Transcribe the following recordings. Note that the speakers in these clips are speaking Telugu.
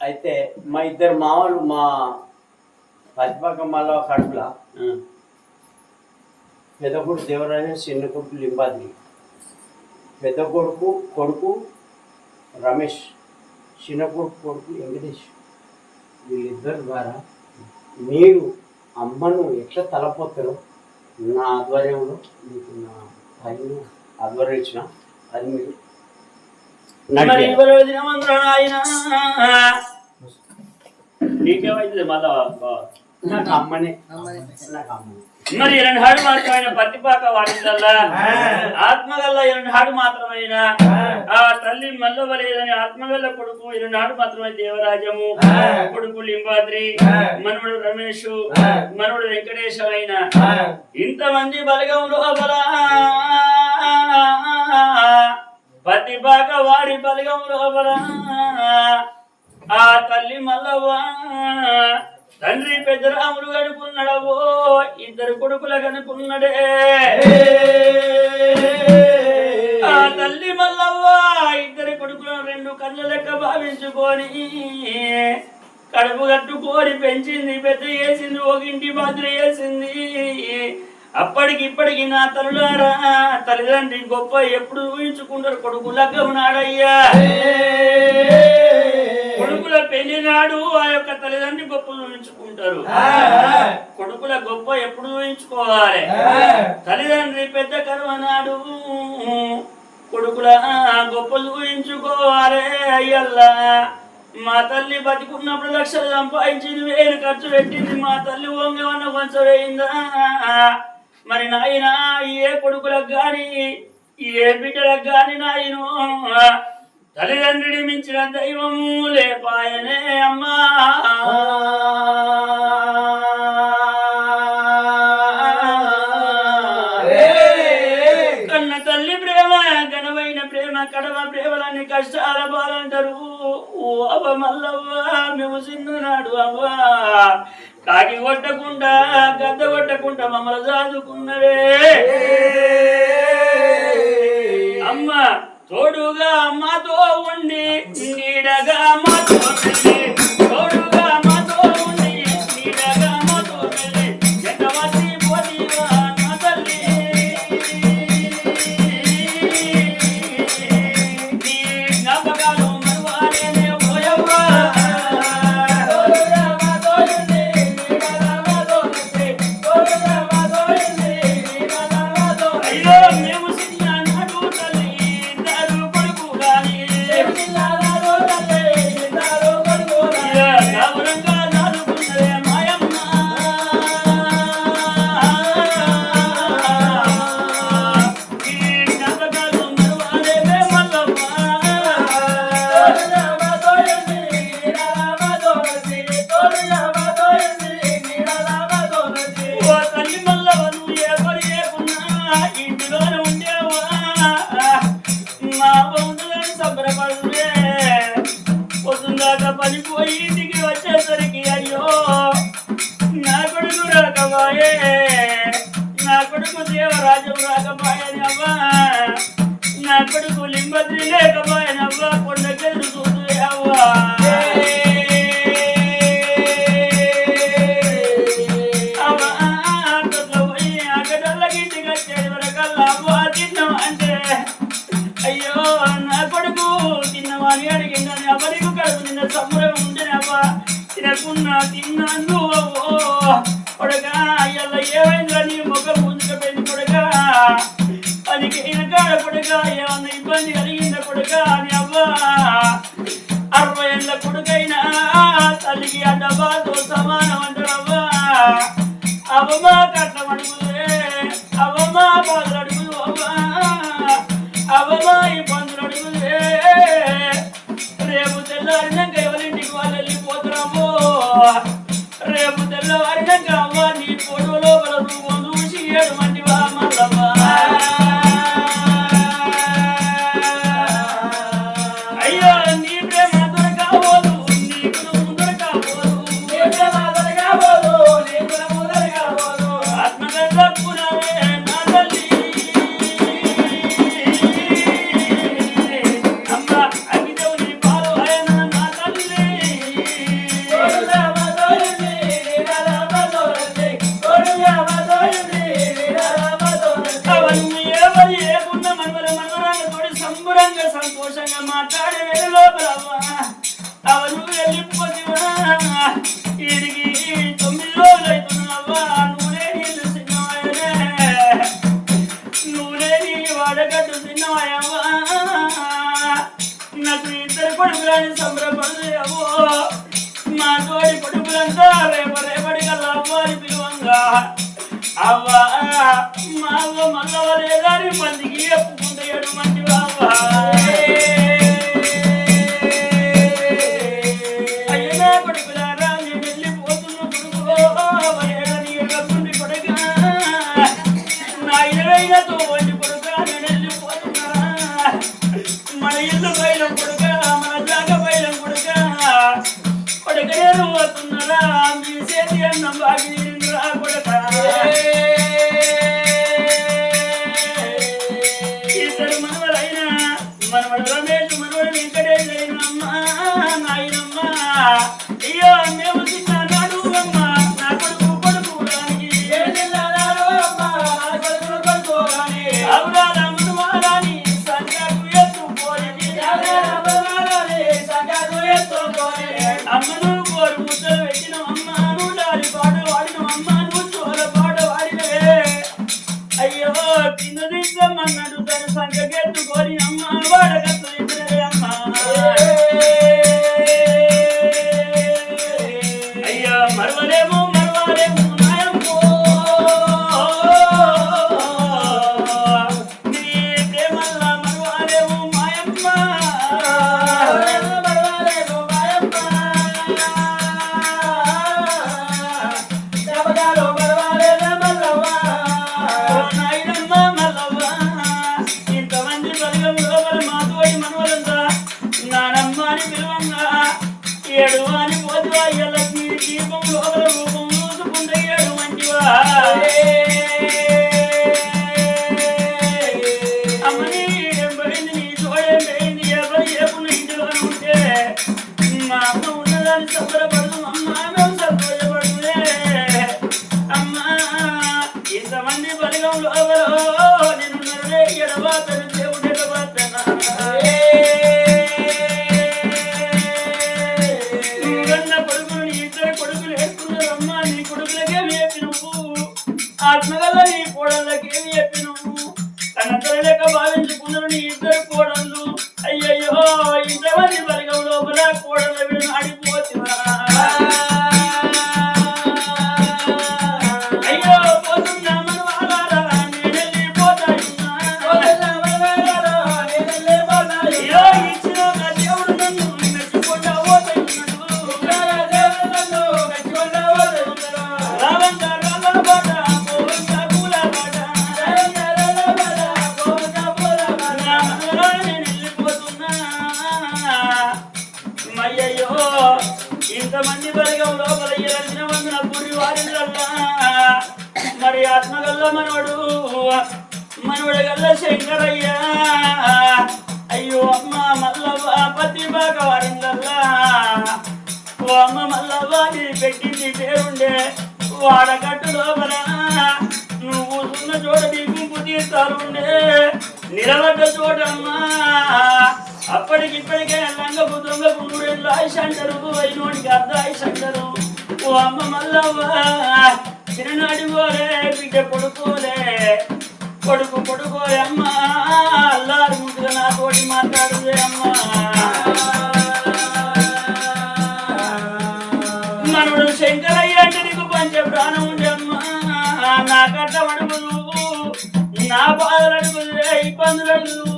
అయితే మా ఇద్దరు మామూలు మా ప్రతిపక్కమాల కడుపుల పెద్ద కొడుకు దేవరాజ చిన్న కొడుకు లింబాద్రి. పెద్ద కొడుకు కొడుకు రమేష్ చిన్న కొడుకు కొడుకు వెంకటేష్. వీళ్ళిద్దరి ద్వారా మీరు అమ్మను ఎట్లా తలపోతారో నా ఆధ్వర్యంలో మీకు నా పైన ఆధ్వర్యం ఇచ్చిన అది మీరు నీకేమైతుంది మళ్ళా బా. నాకు అమ్మనే. నాకు అమ్మనే. మరి రెండు హాడు మాత్రమైన పత్తిపాక వాడిందల్లా? ఆత్మగల్ల రెండు హాడు మాత్రమైన? ఆ. తల్లి మల్లవలేదని ఆత్మగల్ల కొడుకు రెండు హాడు మాత్రమైన దేవరాజము. కొడుకు లింబాద్రి మనవడు రమేష్ మనవడు వెంకటేశ అయిన ఇంతమంది బలగం లోపల పత్తిపాక వారి బలిగం లోపల ఆ తల్లి మల్లవ్వ తండ్రి పెద్దరాములు కనుకున్నాడవో ఇద్దరు కొడుకుల కనుకున్నాడే ఆ తల్లి మల్లవ్వ ఇద్దరు కొడుకులను రెండు కళ్ళ లెక్క భావించుకొని కడుపు కట్టుకోరి పెంచింది పెద్ద వేసింది ఒక ఇంటి మాదిరి వేసింది అప్పటికి ఇప్పటికి నా తల్లులారా తల్లిదండ్రి గొప్ప ఎప్పుడు ఊహించుకుంటారు? కొడుకు లగ్గం నాడయ్యా. కొడుకుల పెళ్ళి నాడు ఆ యొక్క తల్లిదండ్రి గొప్ప ఊహించుకుంటారు. కొడుకుల గొప్ప ఎప్పుడు ఊహించుకోవాలి? తల్లిదండ్రి పెద్ద కర్మ నాడు కొడుకుల గొప్పలు ఊహించుకోవాలి. అయ్యల్లా మా తల్లి బతికున్నప్పుడు లక్షలు సంపాదించింది వేలు ఖర్చు పెట్టింది మా తల్లి వంగవన్న కొంచెం వేయిందా? మరి నాయన ఏ కొడుకులకు గాని ఏ బిడ్డలకు గాని నాయను తల్లిదండ్రుడి మించిన దైవము లేపాయనే అమ్మా. కన్న తల్లి ప్రేమ ఘనమైన ప్రేమ కడవ ప్రేమలని కష్టాల బాలంటారు. ఓ అవ్వ మల్లవ్వ మేము సిన్నునాడు అవ్వ. కాకి కొట్టకుండా గద్ద కొట్టకుండా మమ్మల్ని చాదుకున్నవే అమ్మ తోడుగా మాతో ఉండి నీడగా మాతో ఉన్నా తిన్నాను అవ్వో కొడగా ఎలా ఏమైందిరా నీ ముఖం ముందుకపోయింది కొడగా తెల్లవారినాక అవ్వ నీ ఫోటోలో లోపల రూపం చూసి ఏడు అవ్వ మగ మగవారి పందికి ఎప్పుకుంటే ఏడు మంది Yeah. 그냥 바라봐. అయ్యయ్యో ఇంతమంది బలగం లోపల ఎలాంటి వందన పురి వారిల్లల్లా మరి ఆత్మగల్ల మనోడు మనోడగల్ల శంకరయ్యా. అయ్యో అమ్మ మల్లవ పతి బాగా వారిందల్లా. ఓ అమ్మ మల్లవ నీ పెట్టింది పేరుండే వాడగట్టు లోపల. నువ్వు ఉన్న చోట దిగుంపు తీస్తారుండే నిలబడ్డ చోటమ్మా. అప్పటికిప్పటికే ఆయుష్ వైనోడికి అయినోడికి అర్ధ ఓ అమ్మ మల్లవ్వ చిరునాడి పోలే బిడ్డ కొడుకోలే కొడుకు కొడుకోలే అమ్మ అల్లారు ముందుగా నాతోటి మాట్లాడుదే అమ్మ. మనడు శంకరయ్య అంటే నీకు పంచ ప్రాణం ఉంది అమ్మ. నా కట్ట అడుగు నా బాధలు అడుగులే ఇబ్బందులు అడుగు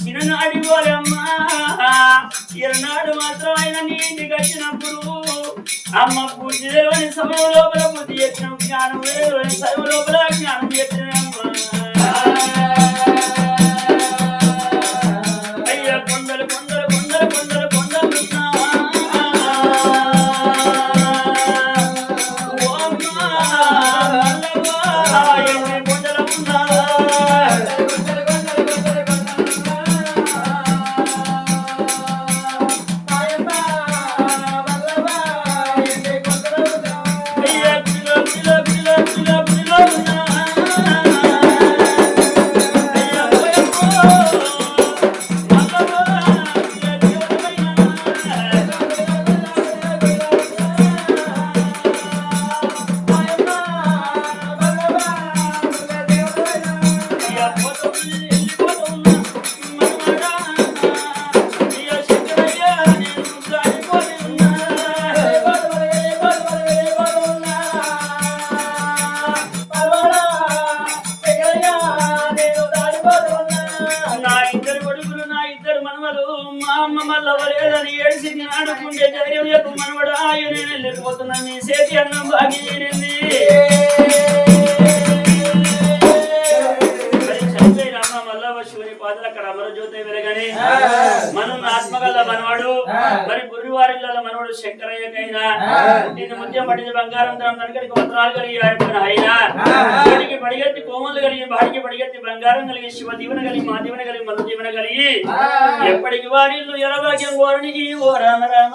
చిరునాడి పోలే ఈనాడు మాత్రం ఆయన నీటి గడిచినప్పుడు అమ్మ పూజ దేవుని సమయం లోపల పూజ చేసిన జ్ఞానం దేవుని సమయం లోపల జ్ఞానం చేసిన మా అమ్మ మళ్ళవలేదని ఏడిసి ఆడుకుంటే ధైర్యం చెప్పు మనవడు ఆయన వెళ్ళిపోతున్నా మీ సేతి అన్నం బాగి మనం ఆత్మగల్ల మనవాడు మరి బుర్రివారిల్ల మనవాడు శంకరయ్యకైనా పుట్టిన ముత్యం పట్టిన బంగారం కనుకడికి వస్త్రాలు కలిగి అయినా వాడికి పడిగెత్తి కోమలు కలిగి వాడికి పడిగెత్తి బంగారం కలిగి శివ దీవెన కలిగి మా దీవెన కలిగి మన దీవెన కలిగి ఎప్పటికి వారిల్లు ఎలభాగ్యం కోరని ఓ రామ రామ.